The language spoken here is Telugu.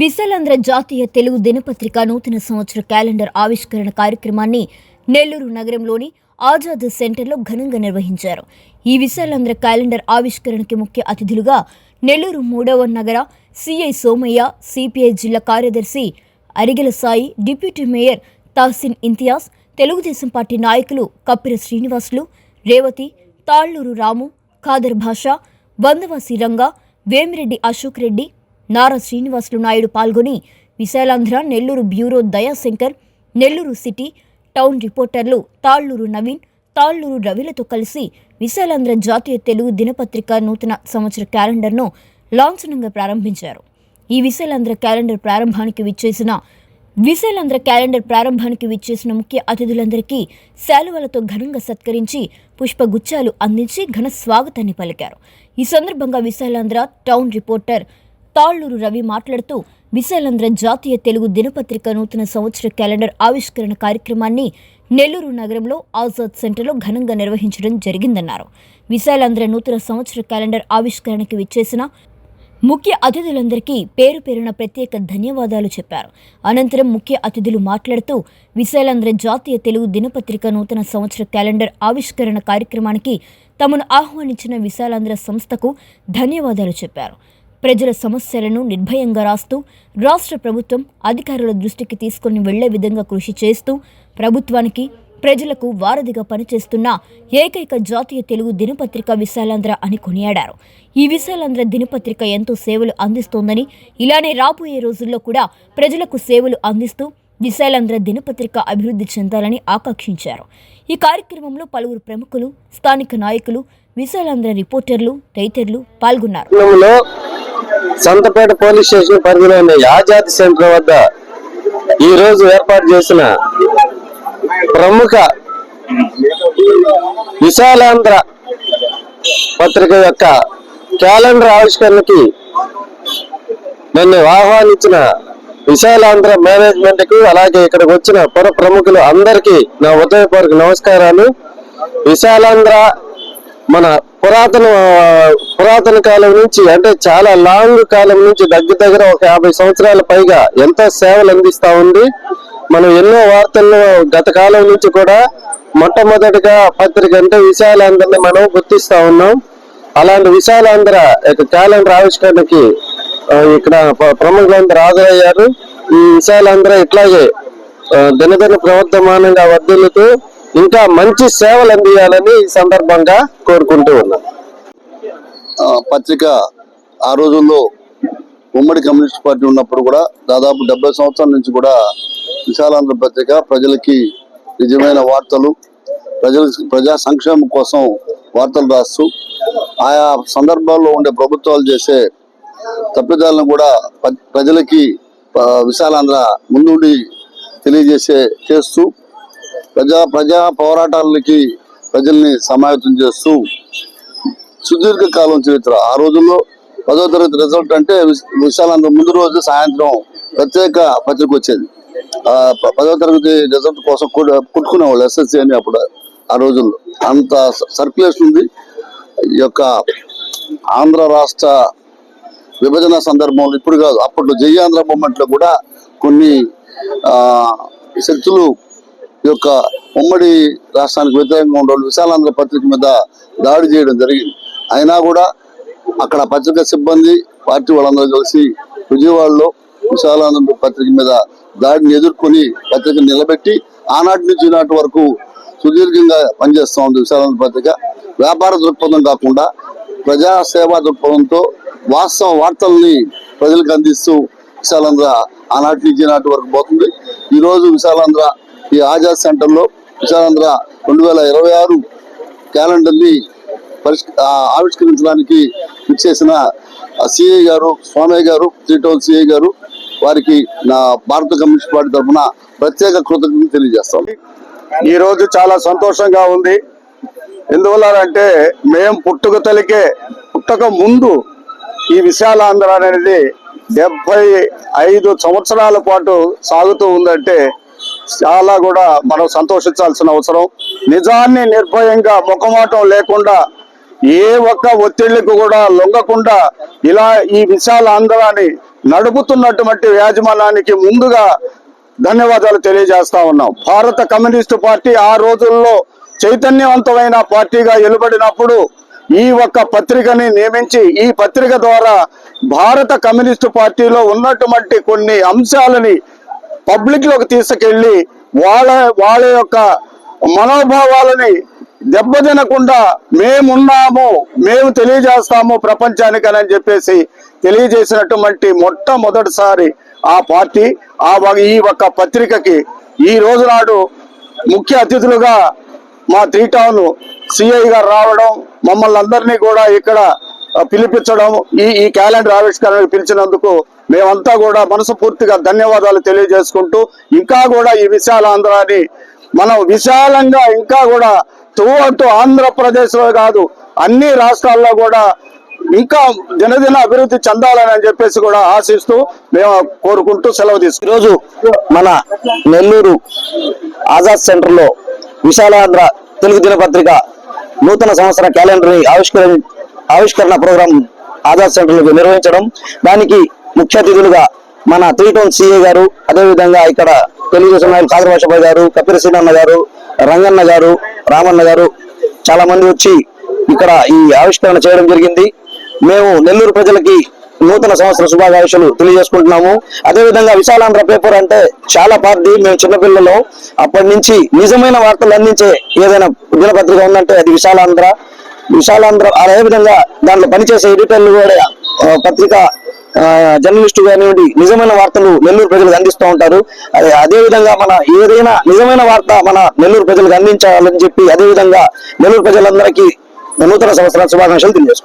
విశాలాంధ్ర జాతీయ తెలుగు దినపత్రిక నూతన సంవత్సర క్యాలెండర్ ఆవిష్కరణ కార్యక్రమాన్ని నెల్లూరు నగరంలోని ఆజాద్ సెంటర్లో ఘనంగా నిర్వహించారు. ఈ విశాలాంధ్ర క్యాలెండర్ ఆవిష్కరణకి ముఖ్య అతిథులుగా నెల్లూరు మూడవ నగర సిఐ సోమయ్య సిపిఐ జిల్లా కార్యదర్శి Arigela Sai deputy mayor Tahseen Imtiaz Telugu Desam party నాయకులు కప్పిర శ్రీనివాసులు రేవతి తాళ్ళూరు రాము ఖాదర్ భాషా వందవాసి రంగా వేమిరెడ్డి అశోక్ రెడ్డి నారా శ్రీనివాసులు నాయుడు పాల్గొని Visalandhra Nellore bureau Dayashankar Nellore city town రిపోర్టర్లు Talluru Naveen Talluru రవిలతో కలిసి విశాలాంధ్ర జాతీయ తెలుగు దినపత్రిక నూతన సంవత్సర క్యాలెండర్ను లాంఛనంగా ప్రారంభించారు. ఈ విశాలాంధ్ర క్యాలెండర్ ప్రారంభానికి విచ్చేసిన విశాలాంధ్ర క్యాలెండర్ ప్రారంభానికి విచ్చేసిన ముఖ్య అతిథులందరికీ శాలువలతో ఘనంగా సత్కరించి పుష్పగుచ్చాలు అందించి ఘన స్వాగతాన్ని పలికారు. ఈ సందర్భంగా విశాలాంధ్ర టౌన్ రిపోర్టర్ తాళ్ళూరు రవి మాట్లాడుతూ విశాలాంధ్ర జాతీయ తెలుగు దినపత్రిక నూతన సంవత్సర క్యాలెండర్ ఆవిష్కరణ కార్యక్రమాన్ని నెల్లూరు నగరంలో ఆజాద్ సెంటర్లో ఘనంగా నిర్వహించడం జరిగిందన్నారు. విశాలాంధ్ర నూతన సంవత్సర క్యాలెండర్ ఆవిష్కరణకి విచ్చేసిన ముఖ్య అతిథులందరికీ పేరు పేరున ప్రత్యేక ధన్యవాదాలు చెప్పారు. అనంతరం ముఖ్య అతిథులు మాట్లాడుతూ విశాలాంధ్ర జాతీయ తెలుగు దినపత్రిక నూతన సంవత్సర క్యాలెండర్ ఆవిష్కరణ కార్యక్రమానికి తమను ఆహ్వానించిన విశాలాంధ్ర సంస్థకు ధన్యవాదాలు చెప్పారు. ప్రజల సమస్యలను నిర్భయంగా రాస్తూ రాష్ట్ర ప్రభుత్వం అధికారుల దృష్టికి తీసుకుని వెళ్ళే విధంగా కృషి చేస్తూ ప్రభుత్వానికి ప్రజలకు వారధిగా పనిచేస్తున్న ఏకైక జాతీయ తెలుగు దినపత్రిక విశాలాంధ్ర అని కొనియాడారు. ఈ విశాలాంధ్ర దినపత్రిక ఎంతో సేవలు అందిస్తోందని ఇలానే రాబోయే రోజుల్లో కూడా ప్రజలకు సేవలు అందిస్తూ విశాలాంధ్ర దినపత్రిక అభివృద్ధి చెందాలని ఆకాంక్షించారు. ఈ కార్యక్రమంలో పలువురు ప్రముఖులు స్థానిక నాయకులు విశాలాంధ్ర రిపోర్టర్లు తదితరులు పాల్గొన్నారు. సంతపేట పోలీస్ స్టేషన్ పరిధిలోని ఆజాద్ సెంటర్ వద్ద ఈ రోజు ఏర్పాటు చేసిన ప్రముఖ విశాలాంధ్ర పత్రిక యొక్క క్యాలెండర్ ఆవిష్కరణకి నన్ను ఆహ్వానించిన విశాలాంధ్ర మేనేజ్మెంట్కు అలాగే ఇక్కడికి వచ్చిన పుర ప్రముఖులు అందరికీ నా ఉదయపూర్వక నమస్కారాలు. విశాలాంధ్ర మన పురాతన పురాతన కాలం నుంచి అంటే చాలా లాంగ్ కాలం నుంచి దగ్గర దగ్గర ఒక యాభై సంవత్సరాల పైగా ఎంతో సేవలు అందిస్తా ఉంది మనం ఎన్నో వార్తల్లో గత కాలం నుంచి కూడా మొట్టమొదటిగా పత్రిక అంటే విశాలాంధ్రని మనం గుర్తిస్తా ఉన్నాం. అలాంటి విశాలాంధ్ర యొక్క క్యాలెండర్ ఆవిష్కరణకి ఇక్కడ ప్ర- ప్రముఖులందరూ హాజరయ్యారు. ఈ విశాలాంధ్ర ఇట్లాగే దినదిన ప్రవర్తమానంగా వర్ధిల్లుతూ ఇంకా మంచి సేవలు అందియాలని ఈ సందర్భంగా కోరుకుంటూ ఉన్నాను పత్రిక ఆ రోజుల్లో ఉమ్మడి కమ్యూనిస్ట్ పార్టీ ఉన్నప్పుడు కూడా దాదాపు డెబ్బై సంవత్సరాల నుంచి కూడా విశాలాంధ్ర పత్రిక ప్రజలకి నిజమైన వార్తలు ప్రజల ప్రజా సంక్షేమం కోసం వార్తలు రాస్తూ ఆయా సందర్భాల్లో ఉండే ప్రభుత్వాలు చేసే తప్పిదాలను కూడా ప్రజలకి విశాలాంధ్ర ముందుండి తెలియజేసే చేస్తూ ప్రజా ప్రజా పోరాటాలకి ప్రజల్ని సమాయత్తం చేస్తూ సుదీర్ఘ కాలం చరిత్ర. ఆ రోజుల్లో పదో తరగతి రిజల్ట్ అంటే విశ- ముందు రోజు సాయంత్రం ప్రత్యేక పత్రిక వచ్చేది ఆ ప- పదో తరగతి రిజల్ట్ కోసం కూడా- కుట్టుకునేవాళ్ళు ఎస్ఎస్సి అని అప్పుడు ఆ రోజుల్లో. అంత సర్క్యులేషన్ ఉంది. ఈ యొక్క ఆంధ్ర రాష్ట్ర విభజన సందర్భంలో ఇప్పుడు కాదు. అప్పట్లో జయాంధ్ర ఆంధ్ర మూమెంట్లో కూడా కొన్ని శక్తులు ఈ యొక్క ఉమ్మడి రాష్ట్రానికి వ్యతిరేకంగా ఉండే వాళ్ళు విశాలాంధ్ర పత్రిక మీద దాడి చేయడం జరిగింది. అయినా కూడా అక్కడ పత్రిక సిబ్బంది పార్టీ వాళ్ళందరూ కలిసి విజయవాడలో విశాలానంద పత్రిక మీద దాడిని ఎదుర్కొని పత్రిక నిలబెట్టి ఆనాటి నుంచి ఈనాటి వరకు సుదీర్ఘంగా పనిచేస్తూ ఉంది విశాలానంద పత్రిక. వ్యాపార దృక్పథం కాకుండా ప్రజా సేవా దృక్పథంతో వాస్తవ వార్తల్ని ప్రజలకు అందిస్తూ విశాలాంధ్ర ఆనాటి నుంచి ఈనాటి వరకు పోతుంది. ఈరోజు విశాలాంధ్ర ఈ ఆజాద్ సెంటర్లో విశాలాంధ్ర రెండు వేల ఇరవై ఆరు క్యాలెండర్ని పరిష్ ఆవిష్కరించడానికి ఇచ్చేసిన సిఐ గారు స్వామయ్య గారు త్రీటౌన్ సిఐ గారు వారికి నా భారత కమ్యూనిస్ట్ పార్టీ తరఫున ప్రత్యేక కృతజ్ఞతలు తెలియజేస్తాం. ఈరోజు చాలా సంతోషంగా ఉంది. ఎందువల్ల అంటే మేము పుట్టుక తలికే పుట్టక ముందు ఈ విశాలాంధ్ర అనేది డెబ్బై ఐదు సంవత్సరాల పాటు సాగుతూ ఉందంటే చాలా కూడా మనం సంతోషించాల్సిన అవసరం. నిజాన్ని నిర్భయంగా ముఖమాటం లేకుండా ఏ ఒక్క ఒత్తిళ్ళకు కూడా లొంగకుండా ఇలా ఈ విశాల ఆందోళనని నడుపుతున్నటువంటి యాజమాన్యానికి ముందుగా ధన్యవాదాలు తెలియజేస్తా ఉన్నాం. భారత కమ్యూనిస్టు పార్టీ ఆ రోజుల్లో చైతన్యవంతమైన పార్టీగా నిలబడినప్పుడు ఈ ఒక్క పత్రికని నియమించి ఈ పత్రిక ద్వారా భారత కమ్యూనిస్టు పార్టీలో ఉన్నటువంటి కొన్ని అంశాలని పబ్లిక్లోకి తీసుకెళ్ళి వాళ్ళ వాళ్ళ యొక్క మనోభావాలని దెబ్బతినకుండా మేమున్నాము మేము తెలియజేస్తాము ప్రపంచానికి అని చెప్పేసి తెలియజేసినటువంటి మొట్టమొదటిసారి ఆ పార్టీ ఆ ఈ ఒక్క పత్రికకి ఈ రోజు నాడు ముఖ్య అతిథులుగా మా త్రీ టౌన్ సిఐ గారు రావడం మమ్మల్ని అందరినీ కూడా ఇక్కడ పిలిపించడం ఈ ఈ క్యాలెండర్ ఆవిష్కరణకు పిలిచినందుకు మేమంతా కూడా మనసుపూర్తిగా ధన్యవాదాలు తెలియజేసుకుంటూ ఇంకా కూడా ఈ విశాలాంధ్రాన్ని మనం విశాలంగా ఇంకా కూడా త్రూఅవుట్ ఆంధ్రప్రదేశ్ ఆంధ్రప్రదేశ్లో కాదు అన్ని రాష్ట్రాల్లో కూడా ఇంకా దినదిన అభివృద్ధి చెందాలని చెప్పేసి కూడా ఆశిస్తూ మేము కోరుకుంటూ సెలవు తీసుకు ఈరోజు మన నెల్లూరు ఆజాద్ సెంటర్లో విశాలాంధ్ర తెలుగు దినపత్రిక నూతన సంవత్సర క్యాలెండర్ని ఆవిష్కరణ ఆవిష్కరణ ప్రోగ్రాం ఆధార్ సెంటర్లకు నిర్వహించడం. దానికి ముఖ్య అతిథులుగా మన త్రీ టౌన్ సిఏ గారు అదేవిధంగా ఇక్కడ తెలుగుదేశం నాయకులు కాదర్ గారు కపిల గారు రంగన్న గారు రామన్న గారు చాలా మంది వచ్చి ఇక్కడ ఈ ఆవిష్కరణ చేయడం జరిగింది. మేము నెల్లూరు ప్రజలకి నూతన సంవత్సర శుభాకాంక్షలు తెలియజేసుకుంటున్నాము. అదేవిధంగా విశాలాంధ్ర పేపర్ అంటే చాలా పార్టీ మేము చిన్నపిల్లలు. అప్పటి నుంచి నిజమైన వార్తలు అందించే ఏదైనా దినపత్రిక ఉందంటే అది విశాలాంధ్ర. విశాలాంధ్ర అదేవిధంగా దాంట్లో పనిచేసే ఎడిటర్లు కూడా పత్రిక ఆ, జర్నలిస్టు కానివ్వండి నిజమైన వార్తలు నెల్లూరు ప్రజలకు అందిస్తూ ఉంటారు. అదే అదే విధంగా మన ఏదైనా నిజమైన వార్త మన నెల్లూరు ప్రజలకు అందించాలని చెప్పి అదే విధంగా నెల్లూరు ప్రజలందరికీ నూతన సంవత్సర శుభాకాంక్షలు తెలియజేసుకుంటాం